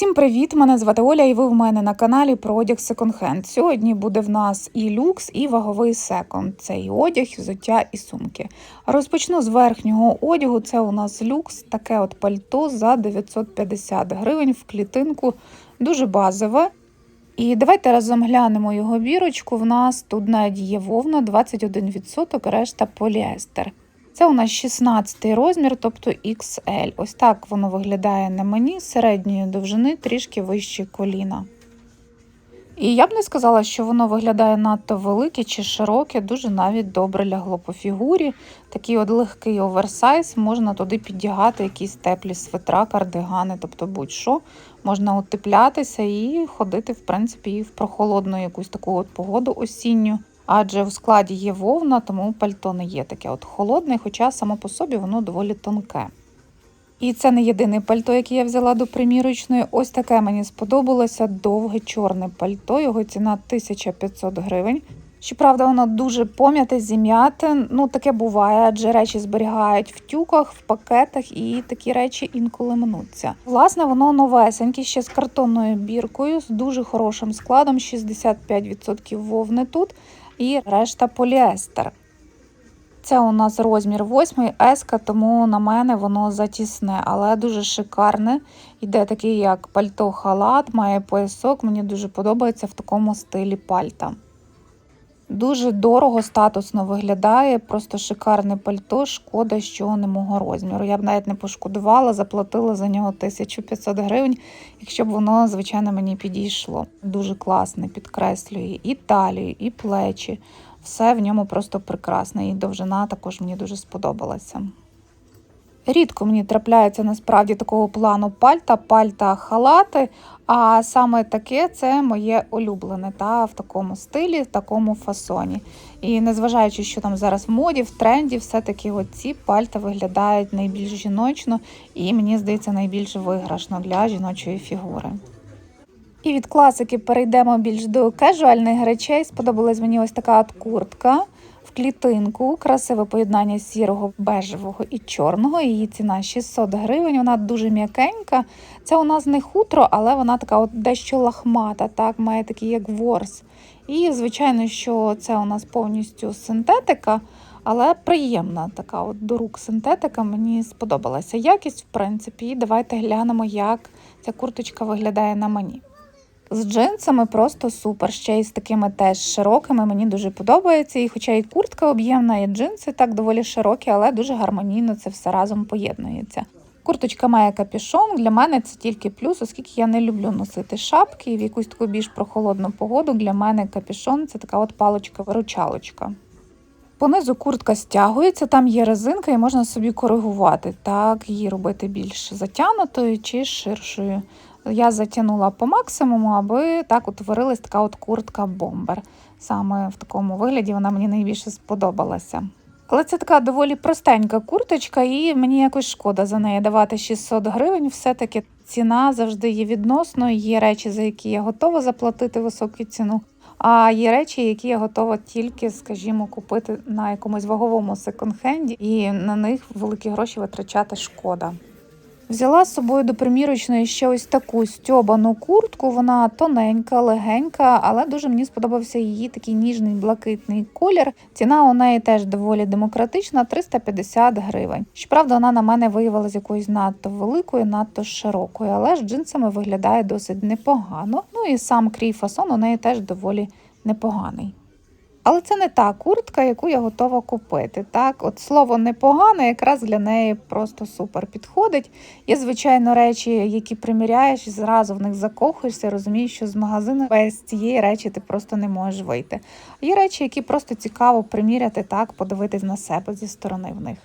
Усім привіт! Мене звати Оля, і ви в мене на каналі про одяг секонд-хенд. Сьогодні буде в нас і люкс, і ваговий секонд. Це і одяг, і взуття, і сумки. Розпочну з верхнього одягу. Це у нас люкс, таке от пальто за 950 гривень в клітинку, дуже базове. І давайте разом глянемо його бірочку. В нас тут навіть є вовна 21%, решта поліестер. Це у нас 16 розмір, тобто XL. Ось так воно виглядає на мені середньої довжини, трішки вище коліна. І я б не сказала, що воно виглядає надто велике чи широке, дуже навіть добре лягло по фігурі. Такий от легкий оверсайз, можна туди піддягати якісь теплі свитра, кардигани, тобто будь-що. Можна утеплятися і ходити, в принципі, і в прохолодну якусь таку от погоду осінню адже в складі є вовна, тому пальто не є таке от холодне, хоча само по собі воно доволі тонке. І це не єдине пальто, яке я взяла до примірочної. Ось таке мені сподобалося довге чорне пальто, його ціна 1500 гривень. Щоправда, воно дуже пом'яте, зім'яте. Ну, таке буває, адже речі зберігають в тюках, в пакетах, і такі речі інколи минуться. Власне, воно новесеньке, ще з картонною біркою, з дуже хорошим складом, 65% вовни тут і решта поліестер. Це у нас розмір 8 еска, тому на мене воно затісне, але дуже шикарне. Йде такий, як пальто-халат, має поясок. Мені дуже подобається в такому стилі пальта. Дуже дорого, статусно виглядає, просто шикарне пальто, шкода, що не мого розміру. Я б навіть не пошкодувала, заплатила за нього 1500 гривень, якщо б воно, звичайно, мені підійшло. Дуже класне, підкреслює і талію, і плечі. Все в ньому просто прекрасне. І довжина також мені дуже сподобалася. Рідко мені трапляється насправді такого плану пальта, пальта халати. А саме таке це моє улюблене та в такому стилі, в такому фасоні. І незважаючи, що там зараз в моді, в тренді, все-таки ці пальта виглядають найбільш жіночно і, мені здається, найбільш виграшно для жіночої фігури. І від класики перейдемо більш до кежуальних речей. Сподобалась мені ось така от куртка в клітинку, красиве поєднання сірого, бежевого і чорного. Її ціна 600 гривень. Вона дуже м'якенька. Це у нас не хутро, але вона така от дещо лахмата, так, має такий як ворс. І, звичайно, що це у нас повністю синтетика. Але приємна така от до рук синтетика, мені сподобалася якість, в принципі, і давайте глянемо, як ця курточка виглядає на мені. З джинсами просто супер. Ще й з такими теж широкими. Мені дуже подобається. І хоча і куртка об'ємна, і джинси так доволі широкі, але дуже гармонійно це все разом поєднується. Курточка має капюшон. Для мене це тільки плюс, оскільки я не люблю носити шапки і в якусь таку більш прохолодну погоду. Для мене капюшон це така от палочка-виручалочка. Понизу куртка стягується, там є резинка і можна собі коригувати, так, її робити більш затягнутою чи ширшою. Я затягнула по максимуму, аби так утворилась така от куртка бомбер. Саме в такому вигляді вона мені найбільше сподобалася. Але це така доволі простенька курточка, і мені якось шкода за неї давати 600 гривень. Все-таки ціна завжди є відносно. Є речі, за які я готова заплатити високу ціну. А є речі, які я готова тільки, скажімо, купити на якомусь ваговому секонд-хенді, і на них великі гроші витрачати шкода. Взяла з собою до примірочної ще ось таку стьобану куртку. Вона тоненька, легенька, але дуже мені сподобався її такий ніжний блакитний колір. Ціна у неї теж доволі демократична 350 гривень. Щоправда, вона на мене виявилася якоюсь надто великою, надто широкою, але ж джинсами виглядає досить непогано. Ну і сам крій фасон у неї теж доволі непоганий. Але це не та куртка, яку я готова купити. Так, от слово непогане, якраз для неї просто супер підходить. Є, звичайно, речі, які приміряєш, і зразу в них закохуєшся, розумієш, що з магазину без цієї речі ти просто не можеш вийти. Є речі, які просто цікаво приміряти, так, подивитись на себе зі сторони в них.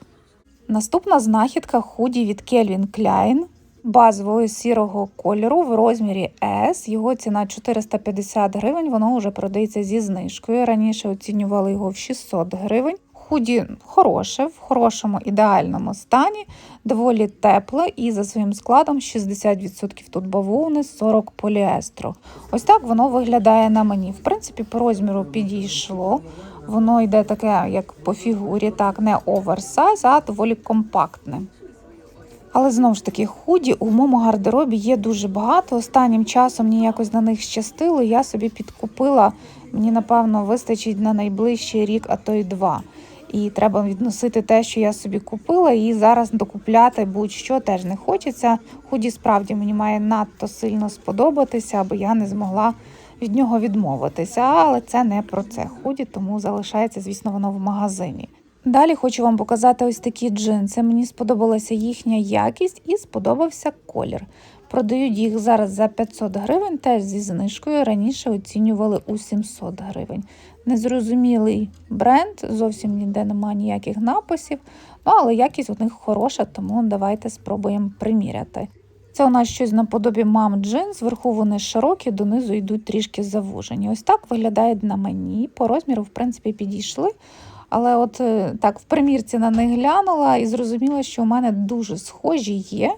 Наступна знахідка худі від Calvin Klein базового сірого кольору в розмірі S. Його ціна 450 гривень, воно вже продається зі знижкою. Раніше оцінювали його в 600 гривень. Худі хороше, в хорошому ідеальному стані, доволі тепле і за своїм складом 60% тут бавовни, 40 поліестру. Ось так воно виглядає на мені. В принципі, по розміру підійшло. Воно йде таке, як по фігурі, так, не оверсайз, а доволі компактне. Але знову ж таки, худі у моєму гардеробі є дуже багато. Останнім часом мені якось на них щастило. Я собі підкупила. Мені напевно вистачить на найближчий рік, а то й два. І треба відносити те, що я собі купила, і зараз докупляти будь-що теж не хочеться. Худі справді мені має надто сильно сподобатися, аби я не змогла від нього відмовитися. Але це не про це худі, тому залишається, звісно, воно в магазині. Далі хочу вам показати ось такі джинси. Мені сподобалася їхня якість і сподобався колір. Продають їх зараз за 500 гривень, теж зі знижкою. Раніше оцінювали у 700 гривень. Незрозумілий бренд, зовсім ніде немає ніяких написів, ну але якість у них хороша, тому давайте спробуємо приміряти. Це у нас щось наподобі мам джинс, зверху вони широкі, донизу йдуть трішки завужені. Ось так виглядає на мені. По розміру, в принципі, підійшли. Але от е, так в примірці на них глянула і зрозуміла, що у мене дуже схожі є.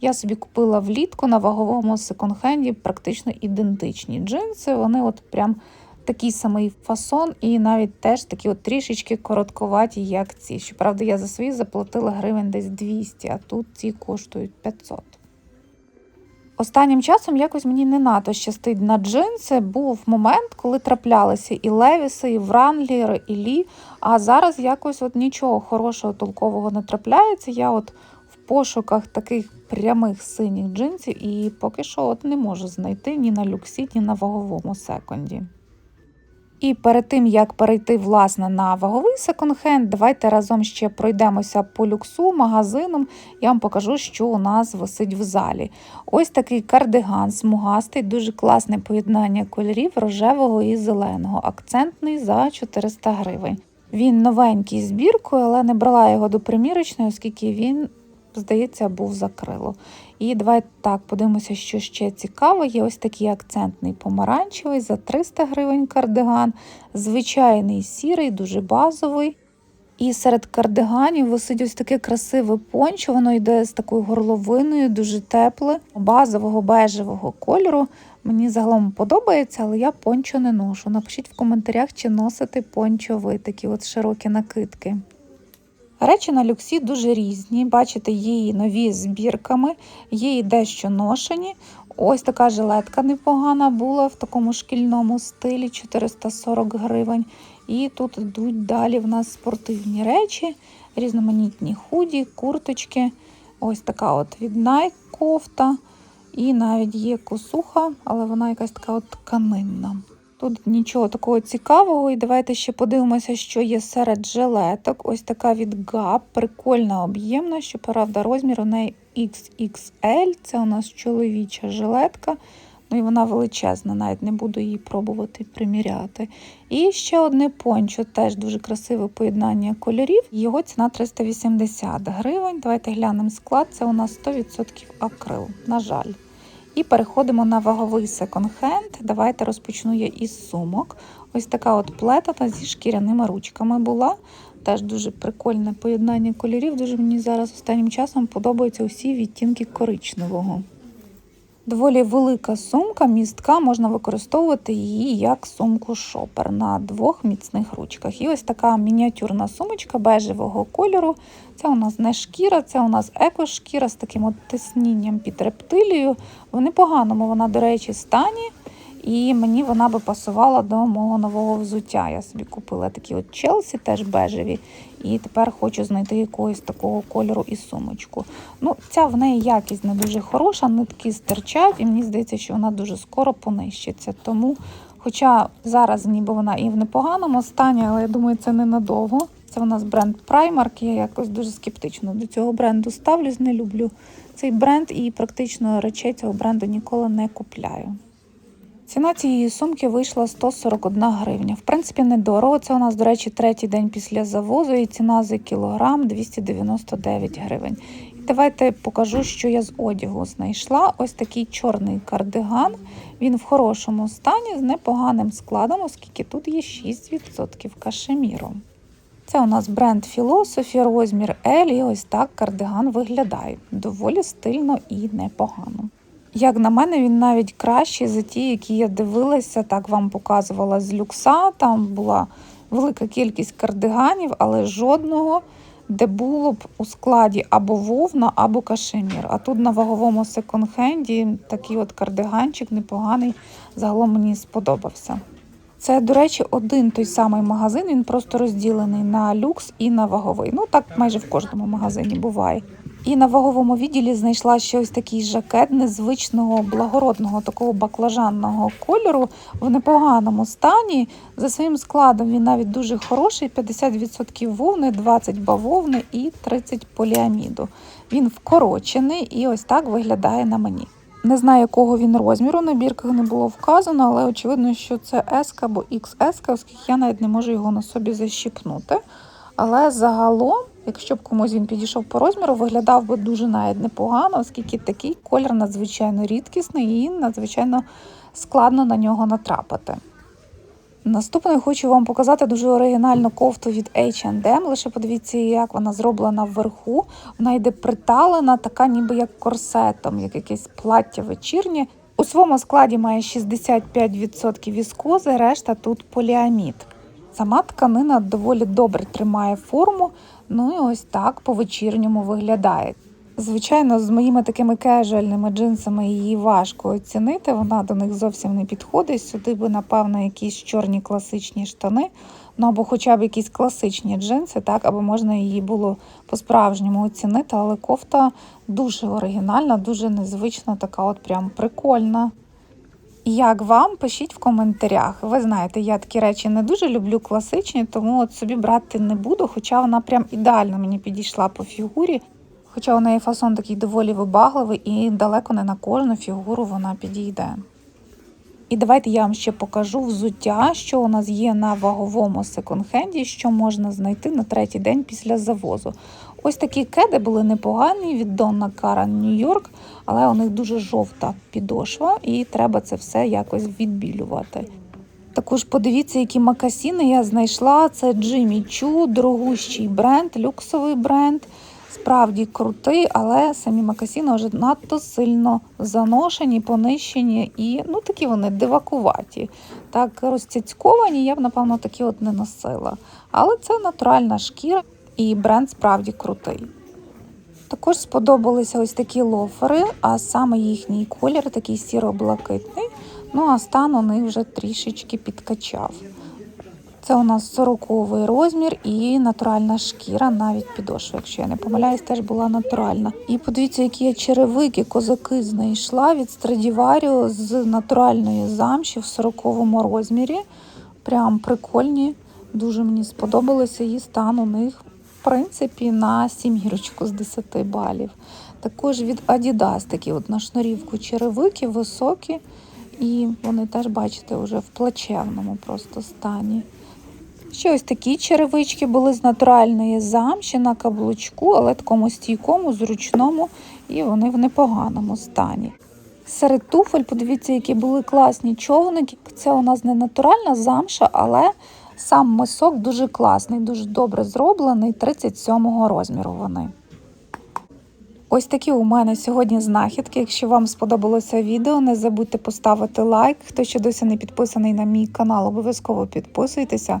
Я собі купила влітку на ваговому секонд-хенді практично ідентичні джинси. Вони от прям такий самий фасон, і навіть теж такі от трішечки коротковаті, як ці. Щоправда, я за свої заплатила гривень десь 200, а тут ці коштують 500. Останнім часом якось мені не надто щастить на джинси. Був момент, коли траплялися і Левіси, і вранліри, і Лі. А зараз якось от нічого хорошого, толкового не трапляється. Я от в пошуках таких прямих синіх джинсів і поки що от не можу знайти ні на люксі, ні на ваговому секонді. І перед тим, як перейти власне на ваговий секонд-хенд, давайте разом ще пройдемося по люксу, магазином. Я вам покажу, що у нас висить в залі. Ось такий кардиган смугастий, дуже класне поєднання кольорів рожевого і зеленого, акцентний за 400 гривень. Він новенький збіркою, але не брала його до примірочної, оскільки він здається, був закрило. І давайте так подивимося, що ще цікаво. Є ось такий акцентний помаранчевий за 300 гривень кардиган, звичайний сірий, дуже базовий. І серед кардиганів висить ось таке красиве пончо, воно йде з такою горловиною, дуже тепле, базового бежевого кольору. Мені загалом подобається, але я пончо не ношу. Напишіть в коментарях, чи носите пончо ви такі от широкі накидки. Речі на люксі дуже різні. Бачите, і нові збірками, і дещо ношені. Ось така жилетка непогана була в такому шкільному стилі 440 гривень. І тут йдуть далі в нас спортивні речі, різноманітні худі, курточки. Ось така от від Nike кофта. І навіть є косуха, але вона якась така от тканинна. Тут нічого такого цікавого, і давайте ще подивимося, що є серед жилеток. Ось така від Gap, прикольна об'ємна, щоправда, розмір у неї XXL. Це у нас чоловіча жилетка. Ну і вона величезна, навіть не буду її пробувати приміряти. І ще одне пончо, теж дуже красиве поєднання кольорів. Його ціна 380 гривень. Давайте глянемо склад. Це у нас 100% акрил. На жаль. І переходимо на ваговий секонд-хенд. Давайте розпочну я із сумок. Ось така от плетата зі шкіряними ручками була. Теж дуже прикольне поєднання кольорів. Дуже мені зараз останнім часом подобаються усі відтінки коричневого. Доволі велика сумка, містка, можна використовувати її як сумку шопер на двох міцних ручках. І ось така мініатюрна сумочка бежевого кольору. Це у нас не шкіра, це у нас екошкіра з таким от тиснінням під рептилією. В непоганому вона, до речі, стані. І мені вона би пасувала до мого нового взуття. Я собі купила такі от Челсі, теж бежеві. І тепер хочу знайти якогось такого кольору і сумочку. Ну, Ця в неї якість не дуже хороша, нитки стирчать, і мені здається, що вона дуже скоро понищиться. Тому, хоча зараз ніби вона і в непоганому стані, але я думаю, це ненадовго. Це у нас бренд Primark, я якось дуже скептично до цього бренду ставлюсь, не люблю цей бренд і практично речей цього бренду ніколи не купляю. Ціна цієї сумки вийшла 141 гривня. В принципі, недорого. Це у нас, до речі, третій день після завозу і ціна за кілограм 299 гривень. І давайте покажу, що я з одягу знайшла. Ось такий чорний кардиган. Він в хорошому стані з непоганим складом, оскільки тут є 6% кашеміру. Це у нас бренд Philosophy, розмір L, і ось так кардиган виглядає. Доволі стильно і непогано. Як на мене, він навіть кращий за ті, які я дивилася, так вам показувала з люкса. Там була велика кількість кардиганів, але жодного де було б у складі або вовна, або кашемір. А тут на ваговому секонд-хенді такий от кардиганчик непоганий, загалом мені сподобався. Це, до речі, один той самий магазин, він просто розділений на люкс і на ваговий. Ну так майже в кожному магазині буває. І на ваговому відділі знайшла ще ось такий жакет незвичного благородного такого баклажанного кольору в непоганому стані. За своїм складом він навіть дуже хороший: 50% вовни, 20 бавовни і 30 поліаміду. Він вкорочений і ось так виглядає на мені. Не знаю, якого він розміру, на бірках не було вказано, але очевидно, що це S або XS, оскільки я навіть не можу його на собі защіпнути. Але загалом, якщо б комусь він підійшов по розміру, виглядав би дуже навіть непогано, оскільки такий колір надзвичайно рідкісний і надзвичайно складно на нього натрапити. Наступною хочу вам показати дуже оригінальну кофту від H&M. Лише подивіться, як вона зроблена вверху. Вона йде приталена, така ніби як корсетом, як якесь плаття вечірнє. У своєму складі має 65% віскози, решта тут поліамід. Сама тканина доволі добре тримає форму, ну і ось так по вечірньому виглядає. Звичайно, з моїми такими кежуальними джинсами її важко оцінити. Вона до них зовсім не підходить. Сюди би, напевно, якісь чорні класичні штани, ну або хоча б якісь класичні джинси, так, аби можна її було по-справжньому оцінити. Але кофта дуже оригінальна, дуже незвична, така от прям прикольна. Як вам? Пишіть в коментарях. Ви знаєте, я такі речі не дуже люблю класичні, тому от собі брати не буду, хоча вона прям ідеально мені підійшла по фігурі. Хоча у неї фасон такий доволі вибагливий і далеко не на кожну фігуру вона підійде. І давайте я вам ще покажу взуття, що у нас є на ваговому секонд-хенді, що можна знайти на третій день після завозу. Ось такі кеди були непогані від Karan New York, але у них дуже жовта підошва, і треба це все якось відбілювати. Також подивіться, які макасіни я знайшла. Це Jimmy Choo, дорогущий бренд, люксовий бренд. Справді крутий, але самі макасіни вже надто сильно заношені, понищені і ну такі вони дивакуваті. Так розцяцьковані, я б, напевно, такі от не носила. Але це натуральна шкіра і бренд справді крутий. Також сподобалися ось такі лофери, а саме їхній колір такий сіро-блакитний. Ну а стан у них вже трішечки підкачав. Це у нас 40-й розмір і натуральна шкіра, навіть підошва, якщо я не помиляюсь, теж була натуральна. І подивіться, які я черевики, козаки знайшла від Stradivarius з натуральної замші в 40-му розмірі. Прям прикольні, дуже мені сподобалося і стан у них, в принципі, на сім'їрочку з 10 балів. Також від Adidas такі от на шнурівку черевики високі, і вони теж, бачите, вже в плачевному просто стані. Ще ось такі черевички були з натуральної замші на каблучку, але такому стійкому, зручному, і вони в непоганому стані. Серед туфель, подивіться, які були класні човники. Це у нас не натуральна замша, але сам мисок дуже класний, дуже добре зроблений, 37-го розміру вони. Ось такі у мене сьогодні знахідки. Якщо вам сподобалося відео, не забудьте поставити лайк. Хто ще досі не підписаний на мій канал, обов'язково підписуйтеся